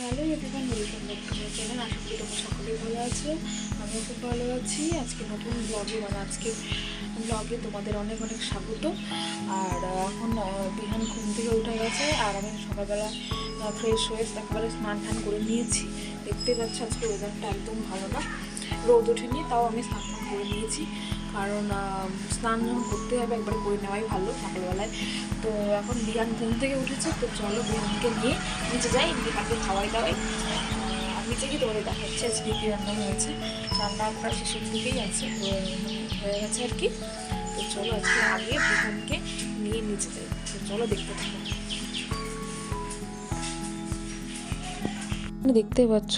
Hello everyone welcome back to channel আশা করি তোমরা সকলেই ভালো আছো, আমিও খুব ভালো আছি। আজকে নতুন ব্লগে মানে আজকে ব্লগে তোমাদের অনেক অনেক স্বাগত। আর এখন বিহান ঘুম থেকে উঠে গেছে, আর আমি সকালবেলা ফ্রেশ হয়ে একেবারে স্নান টান করে নিয়েছি। দেখতে পাচ্ছি আজকে ওয়েদারটা একদম ভালো না। রোদ ওঠেনি, তাও আমি স্নান টান করে নিয়েছি। কারণ স্নান করতে হবে, একবার করে নেওয়াই ভালো সকালবেলায়। তো এখন বিহান ঘুম থেকে উঠেছে, তো চলো বিহানকে নিয়ে নিচে যাই, বিহানকে খাওয়াই দাওয়াই। নিচে গিয়ে তোমাদের দেখাচ্ছি আজকে কী রান্না হয়েছে। রান্না আপনার শেষের দিকেই আছে, তো হয়ে গেছে আর কি। তো চলো আজকে আগে বিহানকে নিয়ে নিচে যাই। তো চলো দেখতে থাকো। দেখতে পাচ্ছ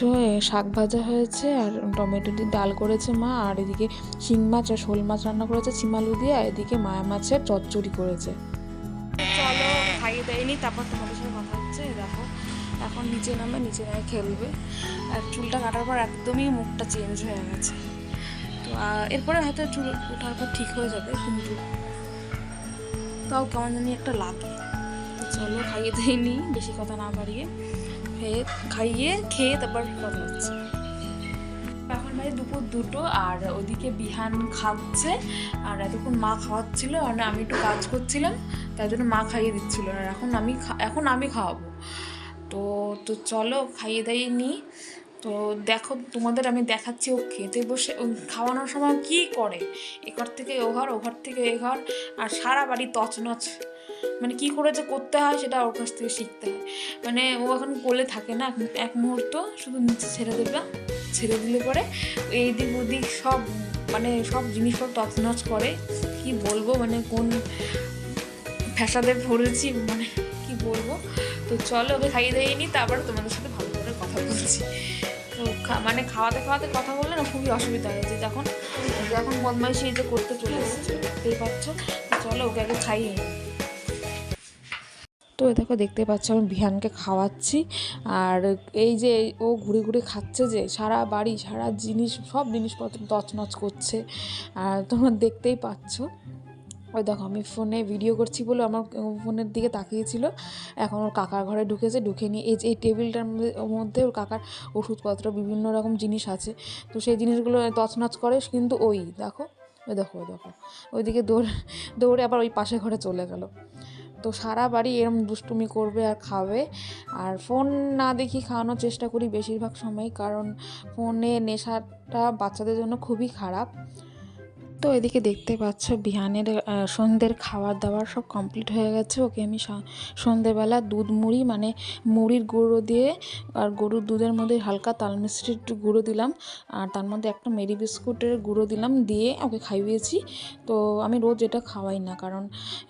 শাক ভাজা হয়েছে আর টমেটো দিয়ে ডাল করেছে মা, আর এদিকে শিং মাছ আর শোল মাছ রান্না করেছে চিমালু দিয়ে, আর এদিকে মায়া মাছের চচ্চড়ি করেছে। চলো, খাইয়ে দেয়নি তারপর তোমাদের সাথে কথা হচ্ছে দেখো, এখন নিচে নামে নিচে নামে খেলবে। আর চুলটা কাটার পর একদমই মুখটা চেঞ্জ হয়ে গেছে। তো এরপরে হয়তো চুল ওঠার পর ঠিক হয়ে যাবে, কিন্তু তাও কেমন জানি একটা লাগে। চলো, খাইয়ে দেয়নি বেশি কথা না বাড়িয়ে। খেয়ে, খাইয়ে খেয়ে তারপর কথা হচ্ছে এখন ভাই দুপুর দুটো, আর ওদিকে বিহান খাচ্ছে, আর এতক্ষণ মা খাওয়াচ্ছিল, আর আমি একটু কাজ করছিলাম তাই জন্য মা খাইয়ে দিচ্ছিল, আর এখন আমি এখন আমি খাওয়াবো। তো তো চলো, খাইয়ে দাইয়ে নিই। তো দেখো, তোমাদের আমি দেখাচ্ছি ও খেতে বসে খাওয়ানোর সময় কি করে? এ ঘর থেকে ও ঘর ও ঘর থেকে এ ঘর, আর সারা বাড়ি তছনছ। মানে কি করে যে করতে হয় সেটা ওর কাছ থেকে শিখতে হয়। মানে ও এখন কোলে থাকে না এক মুহূর্ত শুধু নিচে ছেড়ে দেবে, ছেড়ে দিলে পরে এই দিক ওদিক সব মানে সব জিনিসপত্র তছনছ করে। কি বলব মানে কোন ফ্যাসাদে পড়েছি মানে কি বলব। তো চলো, ওকে খাইয়ে দিয়ে নি তারপর তোমাদের সাথে ভালো কথা বলছি। তো মানে খাওয়াতে খাওয়াতে কথা বললে না খুবই অসুবিধা হয়েছে যখন যখন বদমাইশি এই যে করতে চলে এসেছে, দেখতেই পাচ্ছ? চলো ওকে আগে খাইয়ে তো দেখো দেখতে পাচ্ছ আমি বিহানকে খাওয়াচ্ছি। আর এই যে ও ঘুরে ঘুরে খাচ্ছে যে সারা বাড়ি, সারা জিনিস, সব জিনিসপত্র তছনছ করছে। আর তোমরা দেখতেই পাচ্ছ। ওই দেখো আমি ফোনে ভিডিও করছি বলে আমার ফোনের দিকে তাকিয়েছিল। এখন ওর কাকার ঘরে ঢুকেছে, ঢুকে নিয়ে এই যে, এই টেবিলটার মধ্যে- ওর কাকার ওষুধপত্র, বিভিন্ন রকম জিনিস আছে। তো সেই জিনিসগুলো তছনছ করে, কিন্তু ওই দেখো ওই দেখো ওই দেখো, ওইদিকে দৌড়ে দৌড়ে আবার ওই পাশে ঘরে চলে গেল। তো সারা বাড়ি এরম দুষ্টুমি করবে আর খাবে। আর ফোন না দেখি খাওয়ানোর চেষ্টা করি বেশিরভাগ সময়, কারণ ফোনে নেশাটা বাচ্চাদের জন্য খুবই খারাপ। তো এদিকে দেখতে পাচ্ছ বিহানের সন্ধ্যের খাবার দাবার সব কমপ্লিট হয়ে গেছে। ওকে আমি সন্ধ্যেবেলা দুধ মুড়ি মানে মুড়ির গুঁড়ো দিয়ে আর গরুর দুধের মধ্যে হালকা তাল মিষ্টির একটু গুঁড়ো দিলাম। আর তার মধ্যে একটা মেরি বিস্কুটের গুঁড়ো দিলাম, দিয়ে ওকে খাইয়েছি। তো আমি রোজ এটা খাওয়াই না, কারণ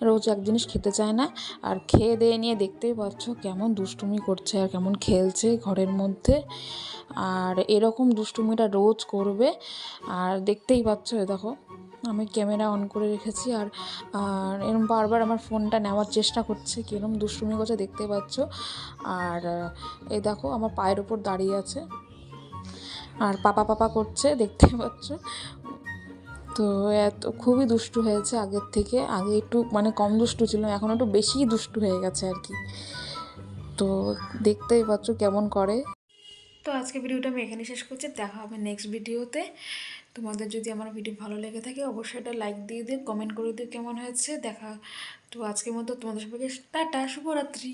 রোজ এক জিনিস খেতে চায় না। আর খেয়ে দিয়ে নিয়ে দেখতেই পাচ্ছ কেমন দুষ্টুমি করছে আর কেমন খেলছে ঘরের মধ্যে। আর এরকম দুষ্টুমিটা রোজ করবে। আর দেখতেই পাচ্ছ দেখো আমি ক্যামেরা অন করে রেখেছি আর এরকম বারবার আমার ফোনটা নেওয়ার চেষ্টা করছে। কীরকম দুষ্টুমি করছে দেখতে পাচ্ছ। আর এই দেখো আমার পায়ের ওপর দাঁড়িয়ে আছে। আর পাপা পাপা করছে দেখতে পাচ্ছ। তো এত, খুবই দুষ্টু হয়েছে আগের থেকে। আগে একটু মানে কম দুষ্টু ছিল, এখন একটু বেশিই দুষ্টু হয়ে গেছে আর কি। তো দেখতেই পাচ্ছ কেমন করে। তো আজকে ভিডিওটা আমি এখানে শেষ করছি। দেখা হবে নেক্সট ভিডিওতে। তোমাদের যদি আমার ভিডিও ভালো লেগে থাকে, অবশ্যই এটা লাইক দিয়ে দিও কমেন্ট করে দিও কেমন হয়েছে। দেখা, তো আজকের মতো তোমাদের সবাইকে, টাটা, শুভরাত্রি।